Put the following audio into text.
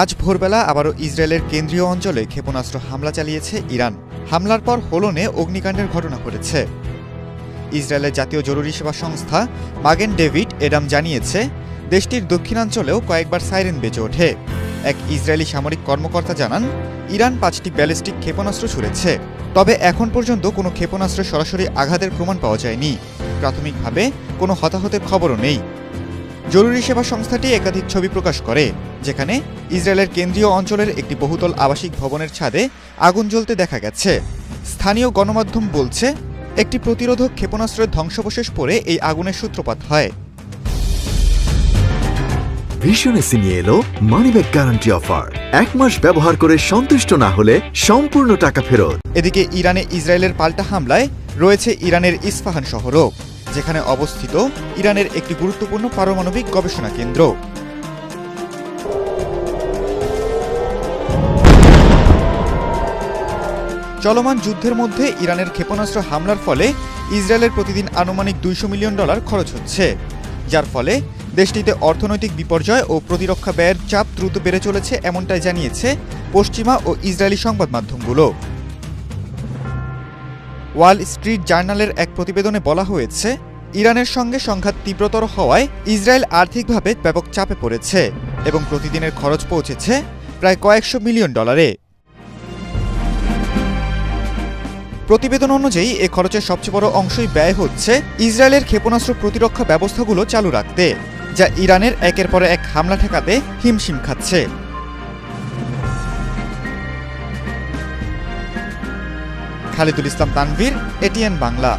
আজ ভোরবেলা আবারও ইসরায়েলের কেন্দ্রীয় অঞ্চলে ক্ষেপণাস্ত্র হামলা চালিয়েছে ইরান। হামলার পর হোলনে অগ্নিকাণ্ডের ঘটনা ঘটেছে। ইসরায়েলের জাতীয় জরুরি সেবা সংস্থা মাগেন ডেভিড এডাম জানিয়েছে, দেশটির দক্ষিণাঞ্চলেও কয়েকবার সাইরেন বেজে ওঠে। এক ইসরায়েলি সামরিক কর্মকর্তা জানান, ইরান পাঁচটি ব্যালিস্টিক ক্ষেপণাস্ত্র ছুড়েছে, তবে এখন পর্যন্ত কোনো ক্ষেপণাস্ত্রের সরাসরি আঘাতের প্রমাণ পাওয়া যায়নি। প্রাথমিকভাবে কোনো হতাহতের খবরও নেই। জরুরি সেবা সংস্থাটি একাধিক ছবি প্রকাশ করে যেখানে ইসরায়েলের কেন্দ্রীয় অঞ্চলের একটি বহুতল আবাসিক ভবনের ছাদে আগুন জ্বলতে দেখা গেছে। স্থানীয় গণমাধ্যম বলছে একটি প্রতিরোধক ক্ষেপণাস্ত্রের ধ্বংসাবশেষ পড়ে এই আগুনের সূত্রপাত হয়। ভীষণ এসি নিয়ে এলো মানিব্যাগ গ্যারান্টি অফার। এক মাস ব্যবহার করে সন্তুষ্ট না হলে সম্পূর্ণ টাকা ফেরত। এদিকে ইরানে ইসরায়েলের পাল্টা হামলায় রয়েছে ইরানের ইস্পাহান শহরও। যেখানে অবস্থিত ইরানের একটি গুরুত্বপূর্ণ পারমাণবিক গবেষণা কেন্দ্র। চলমান যুদ্ধের মধ্যে ইরানের ক্ষেপণাস্ত্র হামলার ফলে ইসরায়েলের প্রতিদিন আনুমানিক দুইশো মিলিয়ন ডলার খরচ হচ্ছে। যার ফলে দেশটিতে অর্থনৈতিক বিপর্যয় ও প্রতিরক্ষা ব্যয়ের চাপ দ্রুত বেড়ে চলেছে, এমনটাই জানিয়েছে পশ্চিমা ও ইসরায়েলি সংবাদ মাধ্যমগুলো। ওয়াল স্ট্রিট জার্নালের এক প্রতিবেদনে বলা হয়েছে, ইরানের সঙ্গে সংঘাত তীব্রতর হওয়ায় ইসরায়েল আর্থিকভাবে ব্যাপক চাপে পড়েছে এবং প্রতিদিনের খরচ পৌঁছেছে প্রায় কয়েকশো মিলিয়ন ডলারে। প্রতিবেদন অনুযায়ী, এ খরচের সবচেয়ে বড় অংশই ব্যয় হচ্ছে ইসরায়েলের ক্ষেপণাস্ত্র প্রতিরক্ষা ব্যবস্থাগুলো চালু রাখতে, যা ইরানের একের পর এক হামলা ঠেকাতে হিমশিম খাচ্ছে। খালিদুল ইসলাম তানভীর এটিএন বাংলা।